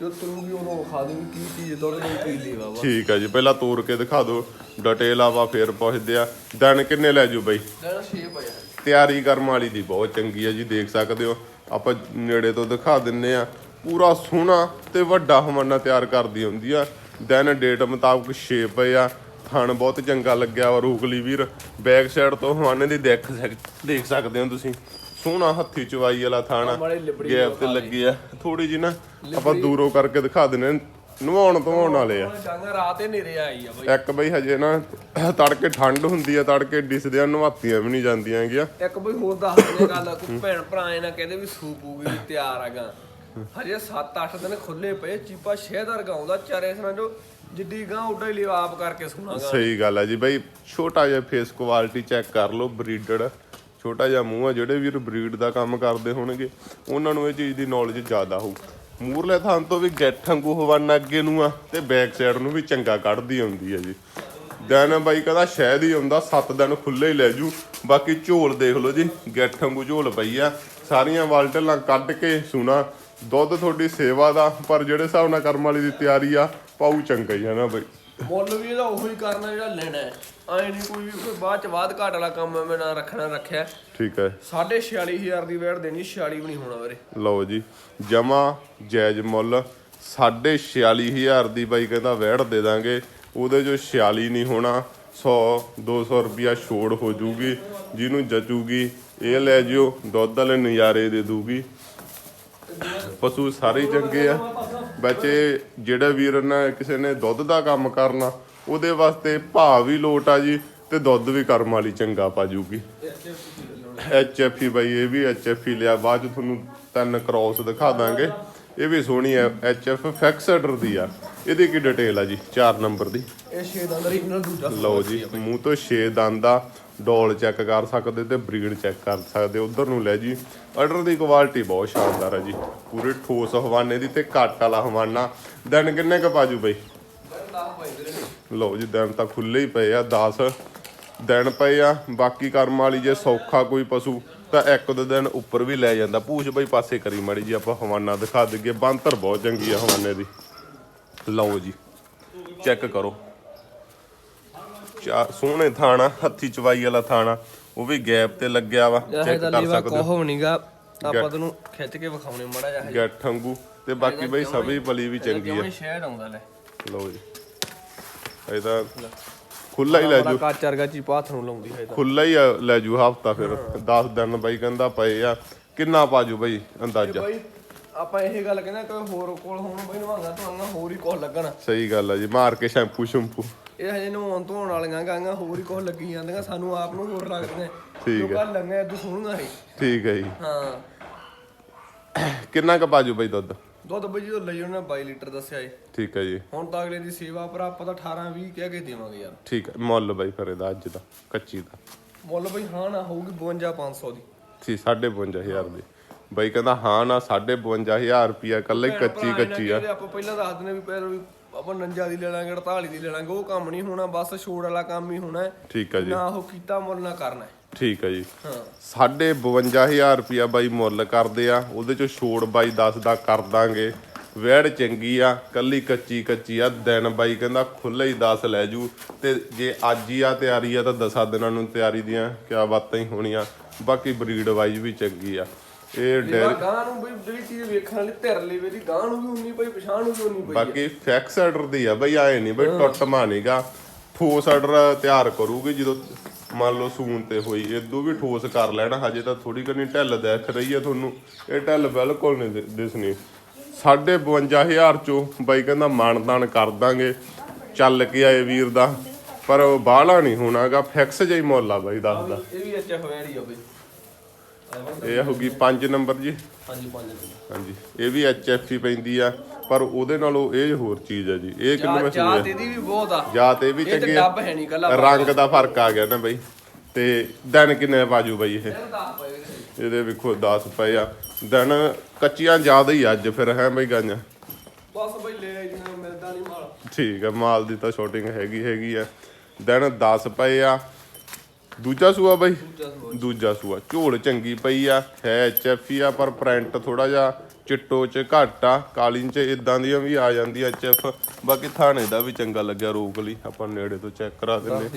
ਬੈੜਾ ਜੋ ਤਰੂਗੀ ਉਹਨੂੰ ਖਾ ਦੇ ਵੀ ਕੀ ਚੀਜ਼ ਦੁੱਧ ਨਹੀਂ ਪੀ ਲਈ ਵਾ ਠੀਕ ਆ ਜੀ ਪਹਿਲਾਂ ਤੋੜ ਕੇ ਦਿਖਾ ਦਿਓ। ਡਿਟੇਲ ਆਵਾ ਫੇਰ ਪੁੱਛਦੇ ਆ। ਦਿਨ ਕਿੰਨੇ ਲੈ ਜੂ ਬਾਈ? ਲੈਣਾ 6 ਪਿਆ ਤਿਆਰੀ ਕਰਮ ਵਾਲੀ ਦੀ ਬਹੁਤ ਚੰਗੀ ਆ ਜੀ ਦੇਖ ਸਕਦੇ ਹੋ। ਆਪਾਂ ਨੇੜੇ ਤੋਂ ਦਿਖਾ ਦਿੰਨੇ ਆ। ਪੂਰਾ ਸੋਹਣਾ ਤੇ ਵੱਡਾ ਹਵਾਨਾ ਤਿਆਰ ਕਰਦੀ ਹੁੰਦੀ ਆ। ਦਿਨ ਡੇਟ ਮੁਤਾਬਕ 6 ਪਏ ਆ। ਥਣ ਬਹੁਤ ਚੰਗਾ ਲੱਗਿਆ ਵਾ ਰੂਕਲੀ ਵੀਰ। ਬੈਕ ਸਾਈਡ ਤੋਂ ਹਵਾਨੇ ਦੀ ਦੇਖ ਦੇਖ ਸਕਦੇ ਹੋ ਤੁਸੀਂ। ਸੋਹਣਾ ਹੱਥੀ ਚਵਾਈ ਵਾਲਾ ਥਾਣਾ। ਗੈਪ ਤੇ ਲੱਗੀ ਆ। ਥੋੜੀ ਜੀ ਨਾ ਆਪਾਂ ਦੂਰੋਂ ਕਰਕੇ ਦਿਖਾ ਦਿੰਨੇ ਨਵਾਉਣ ਧਵਾਉਣ ਵਾਲੇ ਆ। ਡੰਗ ਰਾਤ ਹੀ ਨੇਰੇ ਆਈ ਆ ਬਈ। ਇੱਕ ਬਈ ਹਜੇ ਨਾ ਤੜਕੇ ਠੰਡ ਹੁੰਦੀ ਆ ਤੜਕੇ ਡਿਸਦੇ ਆ ਨਵਾਤੀਆਂ ਵੀ ਨਹੀਂ ਜਾਂਦੀਆਂ ਹੈਗੀਆਂ। ਇੱਕ ਬਈ ਹੋਰ ਦੱਸ ਦਿੰਦੇ ਗੱਲ ਕੋਈ ਭੈਣ ਭਰਾ ਇਹਨਾਂ ਕਹਿੰਦੇ ਵੀ ਸੂਪੂਗੀ ਤਿਆਰ ਆਗਾ ਹਜੇ 7-8 ਦਿਨ ਖੁੱਲੇ ਪਏ ਚੀਪਾ ਸ਼ਹਿਦਰ ਗਾਉਂਦਾ ਚਾਰੇ ਸਨਾਂ ਜੋ ਜਿੱਡੀ ਗਾਂ ਉੱਡਾ ਹੀ ਲਿਆ ਆਪ ਕਰਕੇ ਸੁਣਾਗਾ। ਸਹੀ ਗੱਲ ਹੈ ਜੀ ਬਈ ਛੋਟਾ ਜਿਹਾ ਫੇਸ ਕੁਆਲਿਟੀ ਚੈੱਕ ਕਰ ਲਓ ਬਰੀਡਡ ਛੋਟਾ ਜਿਹਾ ਮੂੰਹ ਆ, ਜਿਹੜੇ ਵੀਰ ਬਰੀਡ ਦਾ ਕੰਮ ਕਰਦੇ ਹੋਣਗੇ, ਉਹਨਾਂ ਨੂੰ ਇਹ ਚੀਜ਼ ਦੀ ਨੌਲੇਜ ਜ਼ਿਆਦਾ ਹੋਊ। ਮੂਰਲੇ ਥਾਂ ਤੋਂ ਵੀ ਗੈਠ ਵਾਂਗੂ ਹਵਾਨਾ ਅੱਗੇ ਨੂੰ ਆ, ਤੇ ਬੈਕ ਸਾਈਡ ਨੂੰ ਵੀ ਚੰਗਾ ਕੱਢਦੀ ਆਉਂਦੀ ਹੈ ਜੀ। ਦਿਨ ਬਾਈ ਕਹਿੰਦਾ ਸ਼ਾਇਦ ਹੀ ਆਉਂਦਾ 7 ਦਿਨ ਖੁੱਲੇ ਹੀ ਲੈ ਜੂ। ਬਾਕੀ ਝੋਲ ਦੇਖ ਲਓ ਜੀ, ਗੈਠ ਵਾਂਗੂ ਝੋਲ ਪਈ ਆ। ਸਾਰੀਆਂ ਵਾਲਟਲਾਂ ਕੱਢ ਕੇ ਸੁਣਾ, ਦੁੱਧ ਤੁਹਾਡੀ ਸੇਵਾ ਦਾ, ਪਰ ਜਿਹੜੇ ਹਿਸਾਬ ਨਾਲ ਕਰਮ ਵਾਲੀ ਦੀ ਤਿਆਰੀ ਆ ਪਾਉ ਚੰਗਾ ਹੀ ਆ ਨਾ ਬਈ। ਮੁੱਲ ਵੀ ਇਹਦਾ ਉਹੀ ਕਰਨਾ ਜਿਹੜਾ ਲੈਣਾ ਹੈ। ਐ ਨਹੀਂ ਕੋਈ ਵੀ ਕੋਈ ਬਾਅਦ ਚ ਬਾਅਦ ਘਾਟ ਵਾਲਾ ਕੰਮ ਮੈਂ ਨਾ ਰੱਖਣਾ ਰੱਖਿਆ। ਠੀਕ ਹੈ। 46500 ਦੀ ਵੇੜ ਦੇਣੀ 46 ਵੀ ਨਹੀਂ ਹੋਣਾ ਵੀਰੇ। ਲਓ ਜੀ ਜਮਾ ਜਾਇਜ਼ ਮੁੱਲ 46500 ਦੀ ਬਾਈ ਕਹਿੰਦਾ ਵਹਿੜ ਦੇ ਦਾਂਗੇ। ਉਹਦੇ ਜੋ 46 ਨਹੀਂ ਹੋਣਾ 100 200 ਰੁਪਿਆ ਛੋੜ ਹੋ ਜੂਗੀ ਜਿਹਨੂੰ ਜਚੂਗੀ ਇਹ ਲੈ ਜਿਓ ਦੁੱਧ ਵਾਲੇ ਨਜ਼ਾਰੇ ਦੇ ਦੂਗੀ। ਪਸ਼ੂ ਸਾਰੇ ਚੰਗੇ ਆ। ਬੱਚੇ ਜਿਹੜਾ ਵੀਰ ਨਾ ਕਿਸੇ ਨੇ ਦੁੱਧ ਦਾ ਕੰਮ ਕਰਨਾ ਉਹਦੇ ਵਾਸਤੇ ਭਾਅ ਵੀ ਲੋਟ ਆ ਜੀ ਤੇ ਦੁੱਧ ਵੀ ਕਰਮ ਵਾਲੀ ਚੰਗਾ ਪਾ ਜੂਗੀ। ਐਚ ਐਫ ਹੀ ਬਾਈ ਇਹ ਵੀ ਐਚ ਐਫ ਹੀ ਲਿਆ ਬਾਅਦ ਚ ਤੁਹਾਨੂੰ ਤਿੰਨ ਕ੍ਰੋਸ ਦਿਖਾ ਦਾਂਗੇ। ਇਹ ਵੀ ਸੋਹਣੀ ਹੈ ਐਚ ਐਫ ਫੈਕਸਡਰ ਦੀ ਆ। ਇਹਦੀ ਕੀ ਡਿਟੇਲ ਆ ਜੀ? 4 ਨੰਬਰ ਦੀ। ਇਹ 6 ਦਾ ਰੀਜਨਲ ਦੂਜਾ ਲਓ ਜੀ ਮੂੰਹ ਤੋਂ 6 ਦੰਦ ਆ। ਡੋਲ ਚੈੱਕ ਕਰ ਸਕਦੇ ਤੇ ਬਰੀਡ ਚੈੱਕ ਕਰ ਸਕਦੇ। ਉਧਰ ਨੂੰ ਲੈ ਜੀ ਆਰਡਰ ਦੀ ਕੁਆਲਿਟੀ ਬਹੁਤ ਸ਼ਾਨਦਾਰ ਹੈ ਜੀ। ਪੂਰੇ ਠੋਸ ਹਵਾਨੇ ਦੀ ਤੇ ਘੱਟ ਵਾਲਾ ਹਵਾਨਾ। ਦਿਨ ਕਿੰਨੇ ਕ ਪਾਜੂ ਬਈ? ਲਓ ਜੀ, ਦਿਨ ਤਾਂ ਖੁੱਲੇ ਹੀ ਪਏ ਆ 10 ਦਿਨ ਪਏ ਆ। ਬਾਕੀ ਕਰਮ ਵਾਲੀ ਜੇ ਸੌਖਾ ਕੋਈ ਪਸ਼ੂ, ਤਾਂ ਇੱਕ ਦੋ ਦਿਨ ਉੱਪਰ ਵੀ ਲੈ ਜਾਂਦਾ। ਪੂਛ ਬਈ ਪਾਸੇ ਕਰੀ ਮਾੜੀ ਜੀ ਆਪਾਂ ਹਵਾਨਾ ਦਿਖਾ ਦਈਏ। ਬੰਤਰ ਬਹੁਤ ਚੰਗੀ ਆ ਹਵਾਨੇ ਦੀ। ਲਓ ਜੀ, ਚੈੱਕ ਕਰੋ। ਚਾ ਸੋਹਣੇ ਥਾਣਾ ਹੱਥੀ ਚਵਾਈ ਵਾਲਾ ਥਾਣਾ ਉਹ ਵੀ ਗੈਪ ਤੇ ਲੱਗਿਆ ਵਾ ਚੈੱਕ ਕਰ ਸਕਦੇ ਹੋ। ਕੋਹ ਨਹੀਂਗਾ ਆਪਾਂ ਤੈਨੂੰ ਖਿੱਚ ਕੇ ਵਿਖਾਉਣੇ ਮੜਾ ਜਾ ਗੱਠ ਵਾਂਗੂ ਤੇ ਬਾਕੀ ਬਈ ਸਭੀ ਪਲੀ ਵੀ ਚੰਗੀ ਆ। ਕਿਉਂ ਸ਼ਹਿਰ ਆਉਂਦਾ ਲੈ। ਲਓ ਜੀ। ਇਹਦਾ ਖੁੱਲਾ ਹੀ ਲੈ ਜੂ। ਨੂੰ ਲਾਉਂਦੀ ਹੈ ਖੁੱਲਾ ਹੀ ਲੈ ਜੂ ਹਫਤਾ ਫਿਰ 10 ਦਿਨ ਬਾਈ ਕਹਿੰਦਾ ਪਏ ਆ। ਕਿੰਨਾ ਪਾਜੂ ਬਈ ਅੰਦਾਜ਼ਾ? ਆਪਾਂ ਇਹ ਗੱਲ ਕਹਿੰਦੇ ਕੋਈ ਹੋਰ ਕੋਲ ਹੁਣ ਬਈ ਨਵਾਂਗਾ ਤੁਹਾਨੂੰ ਹੋਰ ਹੀ ਕੋਲ ਲੱਗਣ। ਸਹੀ ਗੱਲ ਆ ਜੀ ਮਾਰ ਕੇ ਸ਼ੈਂਪੂ ਸ਼ੈਂਪੂ। ਇਹ ਹਜੇ ਨਵਾਉਣ ਧੋਣ ਵਾਲੀਆਂ ਗਾਂਗਾ ਹੋਰ ਹੀ ਕੁਝ ਲੱਗੀ ਜਾਂਦੀਆਂ ਸਾਨੂੰ ਆਪ ਨੂੰ ਹੋਰ ਲੱਗਦੀਆਂ ਠੀਕ ਲੋਕਾਂ ਲੰਗੇ ਇਦੋਂ ਸੁਣੂਗਾ ਹੀ ਠੀਕ ਹੈ ਜੀ। ਹਾਂ। ਕਿੰਨਾ ਕ ਪਾਜੂ ਬਈ ਦੁੱਧ? ਦੁੱਧ ਬਈ ਜਦੋਂ ਲਈ ਉਹਨੇ 22 ਲੀਟਰ ਦੱਸਿਆ ਏ। ਠੀਕ ਹੈ ਜੀ। ਹੁਣ ਤਾਂ ਅਗਲੇ ਦੀ ਸੇਵਾ ਪਰ ਆਪਾਂ ਤਾਂ 18 20 ਕਹਿ ਕੇ ਦੇਵਾਂਗੇ ਯਾਰ। ਠੀਕ ਹੈ ਮੁੱਲ ਬਈ ਫਿਰ ਇਹਦਾ ਅੱਜ ਦਾ ਕੱਚੀ ਦਾ। ਮੁੱਲ ਬਈ ਹਾਂ ਨਾ ਹੋਊਗੀ 52500 ਦੀ। ਸੀ 52500 ਦੀ। ਬਈ ਕਹਿੰਦਾ ਹਾਂ ਨਾ 52500 ਰੁਪਿਆ ਕੱਲੇ ਕੱਚੀ ਕੱਚੀ ਆ। ਆਪਾਂ ਪਹਿਲਾਂ ਦੱਸ ਦਿੰਦੇ ਵੀ ਆਪਾਂ 49 ਦੀ ਲੈ ਲਾਂਗੇ 48 ਦੀ ਲੈ ਲਾਂਗੇ ਉਹ ਕੰਮ ਨਹੀਂ ਹੋਣਾ ਬਸ ਛੋੜ ਵਾਲਾ ਕੰਮ ਹੀ ਹੋਣਾ ਹੈ। ਠੀਕ ਹੈ ਜੀ। ਨਾ ਉਹ ਕੀਤਾ ਮੁੱਲ ਨਾ ਕਰਨਾ ਹੈ। ਠੀਕ ਹੈ ਜੀ। ਹਾਂ। 52500 ਰੁਪਿਆ ਬਾਈ ਮੁੱਲ ਕਰਦੇ ਆ ਉਹਦੇ ਚੋਂ ਛੋੜ ਬਾਈ 10 ਦਾ ਕਰ ਦਾਂਗੇ। ਵੈੜ ਚੰਗੀ ਆ ਕੱਲੀ ਕੱਚੀ ਕੱਚੀ ਆ ਦਿਨ ਬਾਈ ਕਹਿੰਦਾ ਖੁੱਲੇ ਹੀ 10 ਲੈ ਜੂ। ਤੇ ਜੇ ਅੱਜ ਹੀ ਆ ਤਿਆਰੀ ਆ ਤਾਂ 10 ਦਿਨਾਂ ਨੂੰ ਤਿਆਰੀ ਦੀਆਂ ਕਿਆ ਬਾਤਾਂ ਹੀ ਹੋਣੀਆਂ। ਬਾਕੀ ਬਰੀਡ ਵਾਈਜ਼ ਵੀ ਚੰਗੀ ਆ। ਇਹ ਡੈਰੀ ਗਾਂ ਨੂੰ ਬਈ ਜਿਹੜੀ ਚੀਜ਼ ਵੇਖਣ ਵਾਲੀ ਧਿਰ ਲਈ ਦੀ ਗਾਂ ਨੂੰ ਵੀ ਉਨੀ ਪਈ ਪਛਾਣ ਨੂੰ ਵੀ ਉਨੀ ਪਈ ਬਾਕੀ ਫੈਕਸ ਆਰਡਰ ਦੀ ਆ ਬਈ ਆਏ ਨਹੀਂ ਬਈ ਟੁੱਟ ਮਾਨੇਗਾ ਠੋਸ ਆਰਡਰ ਤਿਆਰ ਕਰੂਗੀ ਜਦੋਂ ਮੰਨ ਲਓ ਸੂਨ ਤੇ ਹੋਈ ਇਦੋਂ ਵੀ ਠੋਸ ਕਰ ਲੈਣਾ। ਹਜੇ ਤਾਂ ਥੋੜੀ ਕਰਨੀ ਢਿੱਲ ਦਿਖ ਰਹੀ ਹੈ ਤੁਹਾਨੂੰ। ਇਹ ਢਿੱਲ ਬਿਲਕੁਲ ਨਹੀਂ ਦਿਸਣੀ। 52500 ਚੋਂ ਬਾਈ ਕਹਿੰਦਾ ਮਾਨਦਾਨ ਕਰ ਦਾਂਗੇ। ਚੱਲ ਕੇ ਆਏ ਵੀਰ ਦਾ। ਪਰ ਉਹ ਬਾਹਲਾ ਨਹੀਂ ਹੋਣਾਗਾ। ਫਿਕਸ ਜਿਹਾ ਹੀ ਮੁੱਲ ਆ ਬਾਈ ਦੱਸਦਾ। ਇਹ ਵੀ ਅੱਛਾ ਹੋਇਆ ਹੀ ਆ ਬਈ। ਇਹ ਹੋਗੀ 5 ਨੰਬਰ ਜੀ। ਹਾਂਜੀ ਪੰਜ ਦਿਨ ਹਾਂਜੀ ਇਹ ਵੀ ਐਚਐਫ ਹੀ ਪੈਂਦੀ ਆ ਪਰ ਉਹਦੇ ਨਾਲੋਂ ਇਹ ਹੋਰ ਚੀਜ਼ ਆ ਜੀ। ਇਹ ਕਿੰਨੇ ਮੈਂ ਚਾਹ ਸੂਏ ਤੇ ਦੀ ਵੀ ਬਹੁਤ ਆ। ਜਾਂ ਤੇ ਇਹ ਵੀ ਚੰਗੇ ਡੱਬ ਹੈ ਨਹੀਂ ਕੱਲਾ ਰੰਗ ਦਾ ਫ਼ਰਕ ਆ ਗਿਆ ਨਾ ਬਈ। ਤੇ ਦਿਨ ਕਿੰਨੇ ਬਾਜੂ ਬਈ ਇਹ? ਇਹਦੇ। ਇਹਦੇ ਵੇਖੋ 10 ਪਏ ਆ। ਦਿਨ ਕੱਚੀਆਂ ਜ਼ਿਆਦਾ ਹੀ ਅੱਜ ਫਿਰ ਹੈ ਬਈ ਗਾਂਆਂ ਬਸ ਬਈ ਲੈ ਜਿਵੇਂ ਮਿਲਦਾ ਨਹੀਂ ਮਾਲ। ਠੀਕ ਆ ਮਾਲ ਦੀ ਤਾਂ ਸ਼ਾਰਟਿੰਗ ਹੈਗੀ ਹੈਗੀ ਆ। ਦਿਨ 10 ਪਏ ਆ। ਦੂਜਾ ਸੂਆ ਬਈ? ਦੂਜਾ ਸੂਆ ਝੋਲ ਚੰਗੀ ਪਈ ਆ ਹੈ ਐਚਐਫ ਆ ਪਰ ਪ੍ਰਿੰਟ ਥੋੜਾ ਜਿਹਾ ਚਿੱਟੋ ਚ ਘੱਟ ਆ ਕਾਲੀਨ ਚ ਇਦਾਂ ਦੀਆਂ ਵੀ ਆ ਜਾਂਦੀ ਐਚਐਫ ਬਾਕੀ ਥਾਣੇ ਦਾ ਵੀ ਚੰਗਾ ਲੱਗਿਆ ਰੋਕ ਲਈ। ਆਪਾਂ ਨੇੜੇ ਤੋਂ ਚੈੱਕ ਕਰਾ ਦਿੰਦੇ।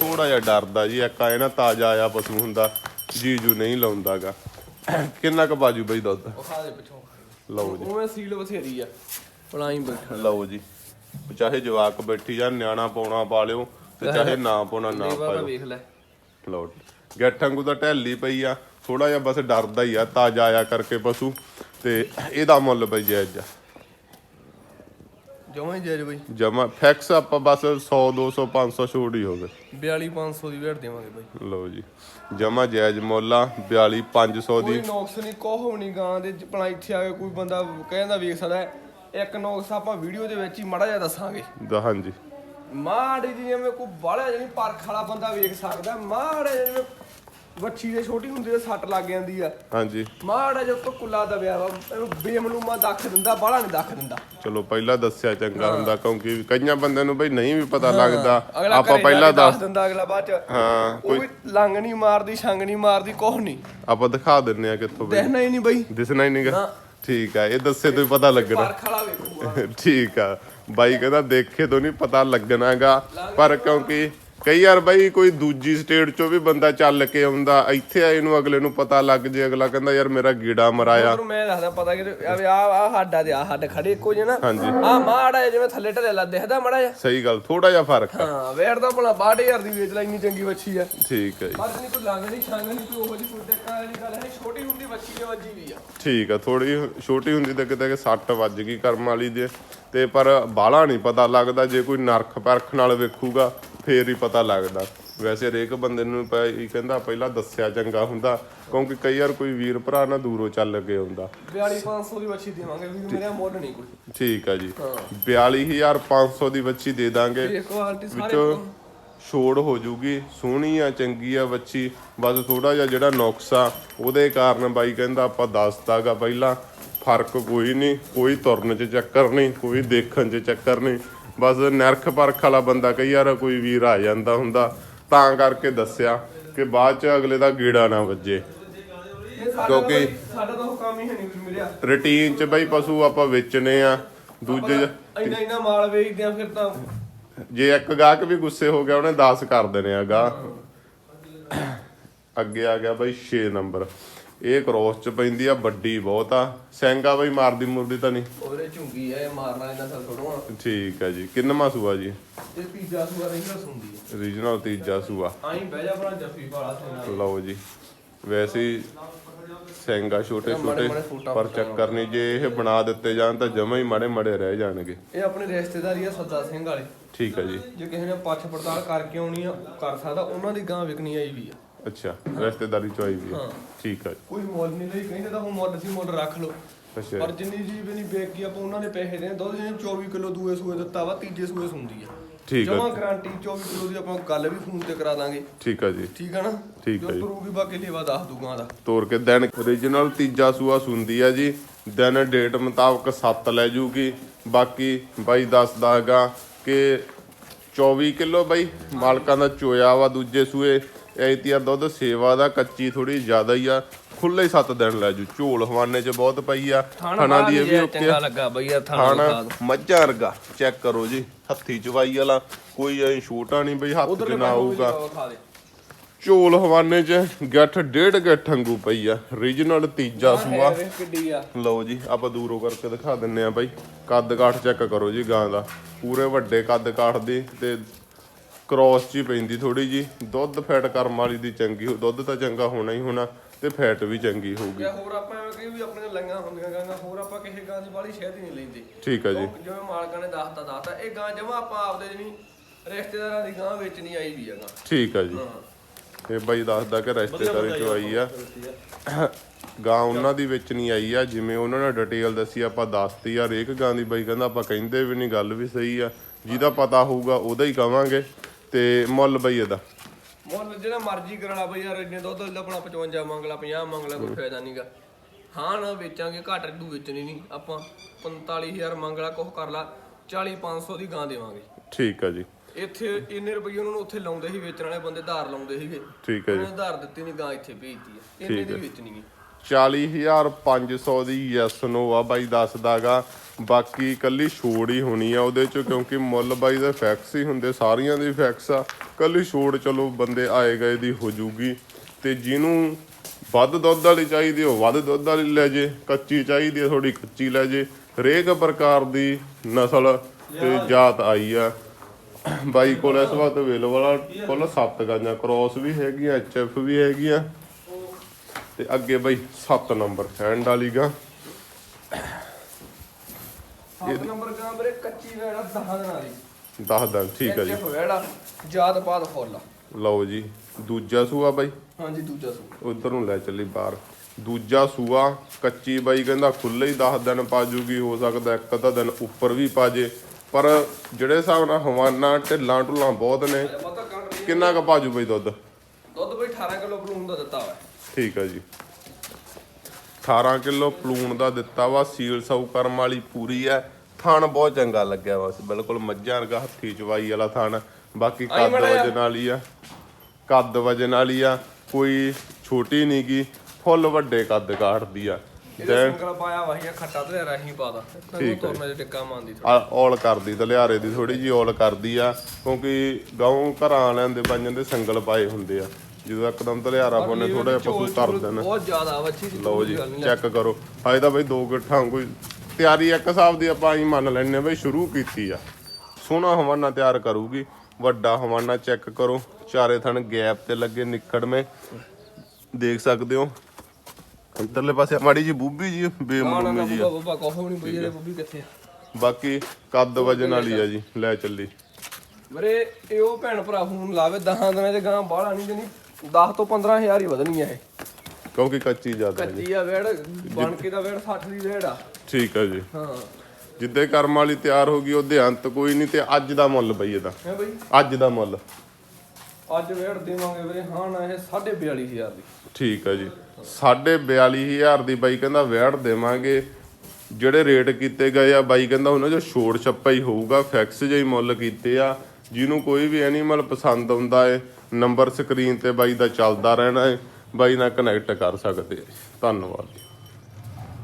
ਥੋੜਾ ਜਿਹਾ ਡਰਦਾ ਜੀ ਇੱਕ ਆਏ ਨਾ ਤਾਜ਼ਾ ਆਇਆ ਪਸ਼ੂ ਹੁੰਦਾ ਜੀਜੂ ਨਹੀਂ ਲਾਉਂਦਾਗਾ। ਕਿੰਨਾ ਕੁ ਬਾਜੂ ਬਈ ਦੁੱਧ? ਲਓ ਜੀ। ਉਵੇਂ ਸੀਲ ਬਥੇਰੀ ਆ। ਪਲਾਈ ਬੈਠਾ। ਲਓ ਜੀ। ਚਾਹੇ ਜਵਾਕ ਬੈਠੀ ਜਾਂ ਨਿਆਣਾ ਪਾਉਣਾ ਪਾ ਲਿਓ ਤੇ ਚਾਹੇ ਨਾ ਪਾਉਣਾ ਨਾ ਪਾਇਓ। ਵੇਖ ਲੈ। ਲਓ ਗੱਠਾਂਗੂ ਤਾਂ ਢੈਲੀ ਪਈ ਆ ਥੋੜਾ ਜਿਹਾ ਬਸ ਡਰਦਾ ਹੀ ਆ ਤਾਜ਼ਾ ਆਇਆ ਕਰਕੇ ਪਸ਼ੂ ਤੇ ਇਹਦਾ ਮੁੱਲ ਬਈ ਜਾਇਜ਼ ਆ। ਜਮਾਂ ਹੀ ਜੇਜ ਬਈ। ਜਮਾ ਫੈਕਸ ਆਪਾਂ ਬਸ 100 200 500 ਛੋੜ ਹੀ ਹੋਵੇ 42500 ਦੀ ਵੇਟ ਦੇਵਾਂਗੇ ਬਈ। ਲਓ ਜੀ ਜਮਾ ਜਾਇਜ਼ ਮੁੱਲ ਆ 42 500 ਦੀ। ਕੋਈ ਨੋਕਸ ਨਹੀਂ ਕੋਹ ਨਹੀਂ ਗਾਂ ਦੇ ਪਲਾ ਇੱਥੇ ਆ ਕੇ ਕੋਈ ਬੰਦਾ ਕਹਿੰਦਾ ਵੇਖ ਸਕਦਾ। ਇੱਕ ਨੋਕਸ ਆਪਾਂ ਵੀਡੀਓ ਦੇ ਵਿੱਚ ਹੀ ਮੜਾ ਜਿਹਾ ਦੱਸਾਂਗੇ। ਹਾਂਜੀ। ਮਾੜੀ ਜਿਹੀ ਜਿਵੇਂ ਕੋਈ ਬਾਹਲਾ ਜਿਹੀ ਪਰਖ ਵਾਲਾ ਬੰਦਾ ਵੇਖ ਸਕਦਾ। ਮਾੜਾ ਜਿਹਾ ਜਿਵੇਂ ਵੱਛੀ ਦੇ ਛੋਟੀ ਹੁੰਦੀ ਤੇ ਸੱਟ ਲੱਗ ਜਾਂਦੀ ਆ। ਹਾਂਜੀ। ਮਾੜਾ ਜਿਹਾ ਉੱਤੋਂ ਕੁੱਲਾ ਦਬਿਆ ਵਾ ਇਹਨੂੰ ਬੇਮਲੂਮਾ ਦੱਖ ਦਿੰਦਾ ਬਾਹਲਾ ਨਹੀਂ ਦੱਖ ਦਿੰਦਾ। ਚਲੋ ਪਹਿਲਾਂ ਦੱਸਿਆ ਚੰਗਾ ਹੁੰਦਾ ਕਿਉਂਕਿ ਕਈਆਂ ਬੰਦਿਆਂ ਨੂੰ ਬਈ ਨਹੀਂ ਵੀ ਪਤਾ ਲੱਗਦਾ ਅਗਲਾ ਆਪਾਂ ਘਰੇ ਜਾ ਪਹਿਲਾਂ ਕੇ ਦੱਸ ਦਿੰਦਾ ਅਗਲਾ ਬਾਅਦ ਚ। ਹਾਂ ਉਹ ਵੀ ਲੰਗ ਨਹੀਂ ਮਾਰਦੀ ਛੰਗ ਨਹੀਂ ਮਾਰਦੀ ਕੁਛ ਨਹੀਂ। ਆਪਾਂ ਦਿਖਾ ਦਿੰਨੇ ਆ ਕਿੱਥੋਂ ਬਈ। ਦੇਖਣਾ ਹੀ ਨਹੀਂ ਬਈ। ਦਿਸਣਾ ਹੀ ਨਹੀਂਗਾ। ਠੀਕ ਆ ਇਹ ਦੱਸੇ ਤੋਂ ਹੀ ਪਤਾ ਲੱਗਣਾ। ਪਰਖ ਵਾਲਾ ਵੇਖੂਗਾ। <laughs> ਠੀਕ ਆ। ਬਾਈ ਕਹਿੰਦਾ ਦੇਖੇ ਤੋਂ ਨਹੀਂ ਪਤਾ ਲੱਗਣਾਗਾ ਪਰ ਕਿਉਂਕਿ ਕਈ ਵਾਰ ਬਾਈ ਕੋਈ ਦੂਜੀ ਸਟੇਟ ਚੋਂ ਵੀ ਬੰਦਾ ਚੱਲ ਕੇ ਆਉਂਦਾ ਇੱਥੇ ਆਏ ਨੂੰ ਅਗਲੇ ਨੂੰ ਪਤਾ ਲੱਗ ਜੇ ਅਗਲਾ ਕਹਿੰਦਾ ਯਾਰ ਮੇਰਾ ਗੀੜਾ ਮਰਾਇਆ। ਉਧਰ ਮੈਂ ਦੱਸਦਾ ਪਤਾ ਕਿ ਆ ਆ ਹੱਡਾ ਤੇ ਆ ਹੱਡ ਖੜੇ ਇੱਕੋ ਜਿਹੇ ਨਾ। ਹਾਂਜੀ। ਆ ਮਾੜਾ ਜਿਹਾ ਜਿਵੇਂ ਥੱਲੇ ਢਲੇ ਲਾ ਦਿਖਦਾ ਮਾੜਾ ਜਿਹਾ। ਸਹੀ ਗੱਲ ਥੋੜਾ ਜਿਹਾ ਫ਼ਰਕ ਆ ਹਾਂ ਵੇੜ ਦਾ ਭਲਾ 62000 ਦੀ ਵੇਚ ਲੈ ਇੰਨੀ ਚੰਗੀ ਵੱਛੀ ਆ। ਠੀਕ ਹੈ ਜੀ। ਪਰ ਨਹੀਂ ਕੋਈ ਲੰਗ ਨਹੀਂ ਛੰਗ ਨਹੀਂ ਕੋਈ ਉਹ ਜਿਹੀ ਫੁੱਟੇ ਕਾਲੀ ਦੀ ਗੱਲ ਹੈ ਛੋਟੀ ਹੁੰਦੀ ਵੱਛੀ ਦੇ ਵੱਜੀ ਵੀ ਆ। ਠੀਕ ਆ ਥੋੜੀ ਛੋਟੀ ਹੁੰਦੀ ਤਾਂ ਕਿਤੇ ਕਿ ਸੱਟ ਵੱਜ ਗਈ ਕਰਮ ਵਾਲੀ ਦੇ ਤੇ ਪਰ ਬਾਲਾ ਨਹੀਂ ਪਤਾ ਲੱਗਦਾ ਜੇ ਕੋਈ ਨਰਖ ਪਰਖ ਨਾਲ ਵੇਖੂਗਾ ਫੇਰ ਹੀ ਪਤਾ ਲੱਗਦਾ। ਵੈਸੇ ਹਰੇਕ ਬੰਦੇ ਨੂੰ ਪ- ਇਹ ਕਹਿੰਦਾ ਪਹਿਲਾਂ ਦੱਸਿਆ ਚੰਗਾ ਹੁੰਦਾ ਕਿਉਂਕਿ ਕਈ ਵਾਰ ਕੋਈ ਵੀਰ ਭਰਾ ਨਾ ਦੂਰੋਂ ਚੱਲ ਕੇ ਆਉਂਦਾ। 42500 ਦੀ ਵੱਛੀ ਦੇਵਾਂਗੇ ਵੀ ਮੇਰਾ ਮੁੱਲ ਨਹੀਂ ਕੋਈ। ਠੀਕ ਆ ਜੀ। 42500 ਦੀ ਬੱਚੀ ਦੇ ਦਾਂਗੇ। ਵਿੱਚੋਂ ਛੋੜ ਹੋ ਜੂਗੀ ਸੋਹਣੀ ਆ ਚੰਗੀ ਆ ਬੱਚੀ ਬਸ ਥੋੜਾ ਜਿਹਾ ਜਿਹੜਾ ਨੁਕਸ ਉਹਦੇ ਕਾਰਨ ਬਾਈ ਕਹਿੰਦਾ ਆਪਾਂ ਦੱਸਦਾਗਾ ਪਹਿਲਾਂ ਫ਼ਰਕ ਕੋਈ ਨਹੀਂ ਕੋਈ ਤੁਰਨ 'ਚ ਚੱਕਰ ਨਹੀਂ ਕੋਈ ਦੇਖਣ 'ਚ ਚੱਕਰ ਨਹੀਂ। ਬਸ ਨਰਖ ਪਰਖ ਵਾਲਾ ਬੰਦਾ ਕਈ ਵਾਰ ਕੋਈ ਵੀਰ ਆ ਜਾਂਦਾ ਹੁੰਦਾ। ਤਾਂ ਕਰਕੇ ਦੱਸਿਆ ਕਿ ਬਾਅਦ 'ਚ ਅਗਲੇ ਦਾ ਗੀੜਾ ਨਾ ਵੱਜੇ। ਕਿਉਂਕਿ- ਸਾਡਾ ਤਾਂ ਉਹ ਕੰਮ ਹੀ ਹੈ ਨਹੀਂ ਵੀ ਮਿਲਿਆ। ਰੁਟੀਨ 'ਚ ਬਈ ਪਸ਼ੂ ਆਪਾਂ ਵੇਚਣੇ ਆ। ਦੂਜੇ ਇੰਨਾ ਇੰਨਾ ਮਾਲ ਵੇਚਦੇ ਆ ਫਿਰ ਤਾਂ। ਜੇ ਇੱਕ ਗਾਹਕ ਵੀ ਗੁੱਸੇ ਹੋ ਗਿਆ ਉਹਨੇ 10 ਕਰ ਦੇਣੇ ਆ ਗਾਹ। ਅੱਗੇ ਆ ਗਿਆ ਬਈ 6 ਨੰਬਰ। ਇਹ ਕ੍ਰੋਸ ਚ ਪੈਂਦੀ ਆ ਵੱਡੀ ਬਹੁਤ ਆ। ਸੈਂਗਾ ਬਈ ਮਾਰਦੀ ਮੁਰਦੀ ਤਾਂ ਨਹੀਂ। ਉਹਦੇ ਝੁੰਗੀ ਮਾਰਨਾ ਇਹਨਾਂ ਥੋੜਾ ਠੀਕ ਆ ਜੀ। ਕਿੰਨਵਾਂ ਸੂਆ ਜੀ? ਇਹ ਤੀਜਾ ਸੂਆ ਰਹਿੰਦਾ ਸੁਣਦੀ ਹੈ ਰੀਜਨਲ ਤੀਜਾ ਸੂਆ। ਆਈ ਬਹਿ ਜਾ ਭਰਾ ਜੱਫੀ ਵਾਲਾ ਸੁਣਾ ਲਓ ਜੀ। ਵੈਸੇ ਹੀ ਸੈਂਗਾ ਛੋਟੇ ਛੋਟੇ ਪਰ ਚੱਕਰ ਨਹੀਂ ਜੇ ਇਹ ਬਣਾ ਦਿੱਤੇ ਜਾਣ ਤਾਂ ਜਮਾ ਹੀ ਮਾੜੇ ਮਾੜੇ ਰਹਿ ਜਾਣਗੇ। ਇਹ ਆਪਣੇ ਰਿਸ਼ਤੇਦਾਰੀ ਆ ਸੱਦਾ ਸਿੰਘ ਵਾਲੇ। ਠੀਕ ਆ ਜੀ। ਜੇ ਕਿਸੇ ਨੇ ਪੱਛ ਪੜਤਾਲ ਕਰਕੇ ਆਉਣੀ ਆ ਕਰ ਸਕਦਾ ਉਹਨਾਂ ਦੀ ਗਾਂ ਵਿਕਣੀ ਆਈ ਵੀ ਆ। ਅੱਛਾ ਰਿਸ਼ਤੇਦਾਰੀ ਚ ਆਈ ਵੀ ਹਾਂ। ਠੀਕ ਜੀ। ਕੋਈ ਮੁੱਲ ਨਹੀਂ ਲਈ ਕਹਿੰਦੇ ਤਾਂ ਹੁਣ ਮੁੱਲ ਸੀ ਮੁੱਲ ਰੱਖ ਲਓ। ਅੱਛਾ ਪਰ ਜਿੰਨੀ ਜੀ ਵੀ ਨਹੀਂ ਵੇਚ ਆਪਾਂ ਉਹਨਾਂ ਦੇ ਪੈਸੇ ਦੇ ਦੁੱਧ ਜਿਹਨੇ 24 ਕਿਲੋ ਦੂਏ ਸੂਏ ਦਿੱਤਾ ਵਾ ਤੀਜੇ ਸੂਏ ਸੁੰਦੀ ਆ। ਠੀਕ ਆ ਜਮਾ ਗਾਰੰਟੀ 24 ਕਿਲੋ ਦੀ ਆਪਾਂ ਗੱਲ ਵੀ ਫੋਨ ਤੇ ਕਰਾ ਦਾਂਗੇ। ਠੀਕ ਆ ਜੀ। ਠੀਕ ਆ ਨਾ? ਠੀਕ ਆ ਜੀ। ਜੋ। ਤਰੂਗੀ ਬਾਕੀ ਲੇਵਾ ਦੱਸ ਦੂਗਾ ਦਾ। ਤੋਰ ਕੇ ਦਿਨ origignal ਤੀਜਾ ਸੂਆ ਸੁੰਦੀ ਆ ਜੀ। ਦਿਨ ਡੇਟ ਮੁਤਾਬਕ 7 ਲੈ ਜੂਗੀ। ਬਾਕੀ ਬਾਈ ਦੱਸਦਾ ਹੈਗਾ ਕਿ 24 ਕਿਲੋ ਬਾਈ। ਮਾਲਕਾਂ ਦਾ ਚੋਇਆ ਵਾ ਦੂਜੇ ਸੂਏ। ਐਤੀਆ ਦੁੱਧ ਸੇਵਾ ਦਾ ਕੱਚੀ ਥੋੜੀ ਜ਼ਿਆਦਾ ਹੀ ਆ। ਖੁੱਲੇ 7 ਦਿਨ ਲੈ ਜੂ। ਝੋਲ ਹਵਾਨੇ ਚ ਬਹੁਤ ਪਈ ਆ। ਥਣਾ ਦੀ ਇਹ ਵੀ ਓਕੇ ਚੰਗਾ ਲੱਗਾ ਬਈ ਆ ਥਾਣਾ ਮੱਝਾਂ ਵਰਗਾ। ਚੈੱਕ ਕਰੋ ਜੀ ਹੱਥੀ ਚਵਾਈ ਵਾਲਾ। ਕੋਈ ਐ ਛੋਟਾ ਨਹੀਂ ਬਈ ਹੱਥ ਚ ਨਾ ਆਊਗਾ। ਝੋਲ ਹਵਾਨੇ ਚ ਗੱਠ ਡੇਢ ਗੱਠ ਵਾਂਗੂ ਪਈ ਆ। ਰੀਜਨਲ ਤੀਜਾ ਸੂਆ। ਲਓ ਜੀ ਆਪਾਂ ਦੂਰੋਂ ਕਰਕੇ ਦਿਖਾ ਦਿੰਨੇ ਆ ਬਾਈ। ਕੱਦ ਕਾਠ ਚੈੱਕ ਕਰੋ ਜੀ ਗਾਂ ਦਾ। ਪੂਰੇ ਵੱਡੇ ਕੱਦ ਕਾਠ ਦੀ ਤੇ ਕ੍ਰੋਸ ਚ ਹੀ ਪੈਂਦੀ ਥੋੜੀ ਜੀ। ਦੁੱਧ ਫੈਟ ਕਰਮ ਵਾਲੀ ਦੀ ਚੰਗੀ ਹੋ ਦੁੱਧ ਤਾਂ ਚੰਗਾ ਹੋਣਾ ਹੀ ਹੋਣਾ ਤੇ ਫੈਟ ਵੀ ਚੰਗੀ ਹੋਊਗੀ। ਜਾਂ ਹੋਰ ਆਪਾਂ ਐਵੇਂ ਕਹੀ ਵੀ ਆਪਣੀਆਂ ਲੰਗਾਂ ਹੁੰਦੀਆਂ ਗਾਂ ਹੋਰ ਆਪਾਂ ਕਿਸੇ ਗਾਂ ਦੀ ਬਾਲੀ ਸ਼ਹਿਦ ਹੀ ਨਹੀਂ ਲੈਂਦੇ। ਠੀਕ ਆ ਜੀ। ਉਹ ਜਿਵੇਂ ਮਾਲਕਾਂ ਨੇ ਦੱਸਤਾ ਦੱਸਤਾ ਇਹ ਗਾਂ ਜਮਾ ਆਪਾਂ ਆਪਦੇ ਜਿਹੜੀ ਰਿਸ਼ਤੇਦਾਰਾਂ ਦੀ ਗਾਂ ਵੇਚਣੀ ਆਈ ਵੀ ਆ ਗਾਂ। ਠੀਕ ਆ ਜੀ। ਇਹ ਬਾਈ ਦੱਸਦਾ ਕਿ ਰਿਸ਼ਤੇਦਾਰੀ ਚੋਂ ਆਈ ਆ। ਗਾਂ ਉਹਨਾਂ ਦੀ ਵਿੱਚ ਨਹੀਂ ਆਈ ਆ ਜਿਵੇਂ ਉਹਨਾਂ ਨੇ ਡਿਟੇਲ ਦੱਸੀ ਆਪਾਂ ਦੱਸਤੀ ਆ। ਹਰੇਕ ਗਾਂ ਦੀ ਬਾਈ ਕਹਿੰਦਾ ਆਪਾਂ ਕਹਿੰਦੇ ਵੀ ਨਹੀਂ ਗੱਲ ਵੀ ਸਹੀ ਆ। ਜਿਹਦਾ ਪਤਾ ਹੋਊਗਾ ਉਹਦਾ ਹੀ ਕਵਾਂਗੇ। ਤੇ ਮੁੱਲ ਬਈ ਇਹਦਾ? ਮੁੱਲ ਜਿਹੜਾ ਮਰਜ਼ੀ ਕਰਾਲਾ ਬਈ ਯਾਰ ਇੰਨੇ ਦੁੱਧ ਲੱਭਣਾ 55 ਮੰਗਲਾ 50 ਮੰਗਲਾ ਕੋਈ ਫਾਇਦਾ ਨਹੀਂਗਾ ਹਾਂ ਨਾ ਵੇਚਾਂਗੇ ਘੱਟ ਦੂ ਵੇਚਣੀ ਨਹੀਂ ਆਪਾਂ 45000 ਮੰਗਲਾ ਕੁਛ ਕਰ ਲਾ 40 500 ਦੀ ਗਾਂ ਦੇਵਾਂਗੇ। ਠੀਕ ਆ ਜੀ। ਇੱਥੇ ਇੰਨੇ ਰੁਪਏ ਉਹਨਾਂ ਨੂੰ ਉੱਥੇ ਲਾਉਂਦੇ ਸੀ ਵੇਚਣ ਵਾਲੇ ਬੰਦੇ ਧਾਰ ਲਾਉਂਦੇ ਸੀਗੇ। ਠੀਕ ਆ ਜੀ। ਉਹਨੇ ਧਾਰ ਦਿੱਤੀ ਨਹੀਂ ਗਾਂ ਇੱਥੇ ਭੇਜਤੀ ਆ। ਇੰਨੇ ਦੀ ਵੇਚਣੀ ਹੈ 40500 ਦੀ ਯੈਸ ਨੋ ਆ ਬਾਈ ਦੱਸਦਾਗਾ। ਬਾਕੀ ਕੱਲੀ ਛੋੜ ਹੀ ਹੋਣੀ ਆ ਉਹਦੇ ਚ ਕਿਉਂਕਿ ਮੁੱਲ ਬਾਈ ਦੇ ਫੈਕਸ ਹੀ ਹੁੰਦੇ ਸਾਰੀਆਂ ਦੀ ਫੈਕਸ ਆ। ਕੱਲੀ ਛੋੜ ਚਲੋ ਬੰਦੇ ਆਏ ਗਏ ਦੀ ਹੋ ਜੂਗੀ। ਤੇ ਜਿਹਨੂੰ ਵੱਧ ਦੁੱਧ ਵਾਲੀ ਚਾਹੀਦੀ ਉਹ ਵੱਧ ਦੁੱਧ ਵਾਲੀ ਲੈ ਜੇ। ਕੱਚੀ ਚਾਹੀਦੀ ਆ ਥੋੜੀ ਕੱਚੀ ਲੈ ਜੇ। ਹਰੇਕ ਪ੍ਰਕਾਰ ਦੀ ਨਸਲ ਤੇ ਜਾਤ ਆਈ ਆ। ਬਾਈ ਕੋਲ ਇਸ ਵਕਤ ਅਵੇਲੇਬਲ ਆ ਕੁੱਲ 7 ਗਾਂਆਂ ਕ੍ਰੋਸ ਵੀ ਹੈਗੀਆਂ ਐਚਐਫ ਵੀ ਹੈਗੀਆਂ। ਤੇ ਅੱਗੇ ਬਈ 7 ਨੰਬਰ ਹੈਂਡ ਵਾਲੀ ਗਾ। ਸੱਤ ਨੰਬਰ ਗਾਂ ਵੀਰੇ ਕੱਚੀ ਵੇੜਾ 10 ਦਿਨਾਂ ਦੀ। 10 ਦਿਨ ਠੀਕ ਆ ਜੀ। ਵੇੜਾ ਜਾਤ ਬਾਦ ਫੁੱਲ। ਲਓ ਜੀ ਦੂਜਾ ਸੂਆ ਬਾਈ। ਹਾਂਜੀ ਦੂਜਾ ਸੂ ਉਧਰ ਨੂੰ ਲੈ ਚੱਲੀ ਬਾਹਰ। ਦੂਜਾ ਸੂਆ ਕੱਚੀ ਬਾਈ ਕਹਿੰਦਾ ਖੁੱਲੇ ਹੀ 10 ਦਿਨ ਪਾ ਜੂਗੀ ਹੋ ਸਕਦਾ ਇੱਕ ਅੱਧਾ ਦਿਨ ਉੱਪਰ ਵੀ ਪਾ ਜੇ। ਪਰ ਜਿਹੜੇ ਹਿਸਾਬ ਨਾਲ ਹਵਾਨਾ ਢਿੱਲਾਂ ਢੁੱਲਾਂ ਬਹੁਤ ਨੇ ਕਿੰਨਾ ਕੁ ਪਾਜੂ ਬਈ ਦੁੱਧ? ਦੁੱਧ ਬਈ 18 ਕਿਲੋ ਬਲੂਨ ਦਾ ਦਿੱਤਾ ਵਾ ਠੀਕ ਆ ਜੀ। 18 ਕਿਲੋ ਪਲੂਣ ਦਾ ਦਿੱਤਾ ਵਾ ਸੀਲ ਸਾਊ ਕਰਮ ਵਾਲੀ ਪੂਰੀ ਐ। ਥਣ ਬਹੁਤ ਚੰਗਾ ਲੱਗਿਆ ਵਾ ਬਿਲਕੁਲ ਮੱਝਾਂ ਵਰਗਾ ਹੱਥੀ ਚਵਾਈ ਵਾਲਾ ਥਣ। ਬਾਕੀ ਕੱਦ। ਵਜਨ ਵਾਲੀ ਆ। ਕੱਦ ਵਜਨ ਵਾਲੀ ਆ ਕੋਈ ਛੋਟੀ ਨੀ ਗੀ ਫੁੱਲ ਵੱਡੇ ਕੱਦ ਕਾਟਦੀ ਆ। ਸਿੰਗਲ ਪਾਇਆ ਵਾਹੀਆ ਖੱਟਾ ਤੇ ਰਹੀ ਪਾਦਾ ਤੈਨੂੰ ਤੋਰਨੇ ਦੇ ਟਿੱਕਾ ਮੰਨਦੀ ਆ ਔਲ ਕਰਦੀ ਦਲਿਆਰੇ ਦੀ ਥੋੜੀ ਜੀ ਔਲ ਕਰਦੀ ਆ ਕਿਉਂਕਿ ਗਾਉਂ ਘਰਾਂ ਵਾਲਿਆਂ ਦੇ ਪੰਜਾਂ ਦੇ ਸੰਗਲ ਪਾਏ ਹੁੰਦੇ ਆ। ਜਦੋਂ ਇੱਕਦਮ ਦਲਿਆਰਾ ਪਾਉਣੇ ਥੋੜਾ ਜਿਹਾ ਪਸ਼ੂ ਤਰ ਦੇਣ। ਬਹੁਤ ਜ਼ਿਆਦਾ ਵੱਛੀ ਦੀ ਲਓ ਜੀ ਚੈੱਕ ਕਰੋ। ਹਜੇ ਤਾਂ ਬਈ ਦੋ ਗਿੱਠਾਂ ਕੋਈ ਤਿਆਰੀ ਇੱਕ ਹਿਸਾਬ ਦੀ ਆਪਾਂ ਹੀ ਮੰਨ ਲੈਣੇ ਬਈ ਸ਼ੁਰੂ ਕੀਤੀ ਆ। ਸੋਹਣਾ ਹਵਾਨਾ ਤਿਆਰ ਕਰੂਗੀ ਵੱਡਾ ਹਵਾਨਾ ਚੈੱਕ ਕਰੋ। ਚਾਰੇ ਥਣ ਗੈਪ ਤੇ ਲੱਗੇ ਨਿਕੜਵੇਂ ਦੇਖ ਸਕਦੇ ਹੋ। ਇਧਰਲੇ ਪਾਸੇ ਮਾੜੀ ਜੀ ਬੂਬੀ ਜੀ ਬੇਮਲੂਮੀ ਜੀ ਆ। ਬੱਬਾ ਕੋਹ ਨਹੀਂ ਬਈ ਇਹਦੇ ਬੱਬੀ ਕਿੱਥੇ ਆ? ਬਾਕੀ ਕੱਦ ਵਜਨ ਵਾਲੀ ਆ ਜੀ ਲੈ ਚੱਲੀ। ਵੀਰੇ ਇਹ ਭੈਣ ਭਰਾ ਫੋਨ ਲਾਵੇ 10 ਦਿਨਾਂ ਚ ਗਾਂ ਬਾਹਲਾ ਨਹੀਂ ਜਣੀ 10 ਤੋਂ 15000 ਹੀ ਵਧਣੀ ਆ ਇਹ। ਕਿਉਂਕਿ ਕੱਚੀ ਜ਼ਿਆਦਾ ਜੀ। ਕੱਚੀ ਆ ਵੇੜ ਬਣ ਕੇ ਦਾ ਵੇੜ 60 ਦੀ ਵੇੜ ਆ। ਠੀਕ ਆ ਜੀ। ਹਾਂ। ਜਿੱਦੇ ਕਰਮ ਵਾਲੀ ਤਿਆਰ ਹੋ ਗਈ ਉਹਦੇ ਅੰਤ ਕੋਈ ਨਹੀਂ ਤੇ ਅੱਜ ਦਾ ਮੁੱਲ ਬਈ ਇਹਦਾ। ਹੈ ਬਈ? ਅੱਜ ਦਾ ਮੁੱਲ। ਅੱਜ ਵੇੜ ਦੇਵਾਂਗੇ ਵੀਰੇ ਹਾਂ ਨਾ ਇਹ 42500 ਦੀ। ਠੀਕ ਆ ਜੀ। 42000 ਦੀ ਬਾਈ ਕਹਿੰਦਾ ਵਿਆੜ ਦੇਵਾਂਗੇ। ਜਿਹੜੇ ਰੇਟ ਕੀਤੇ ਗਏ ਆ ਬਾਈ ਕਹਿੰਦਾ ਉਹਨਾਂ 'ਚ ਛੋੜ ਛੱਪਾ ਹੀ ਹੋਊਗਾ ਫਿਕਸ ਜਿਹੀ ਮੁੱਲ ਕੀਤੇ ਆ। ਜਿਹਨੂੰ ਕੋਈ ਵੀ ਐਨੀਮਲ ਪਸੰਦ ਆਉਂਦਾ ਏ ਨੰਬਰ ਸਕਰੀਨ ਤੇ ਬਾਈ ਦਾ ਚੱਲਦਾ ਰਹਿਣਾ ਹੈ। ਬਾਈ ਨਾਲ ਕਨੈਕਟ ਕਰ ਸਕਦੇ ਆ। ਧੰਨਵਾਦ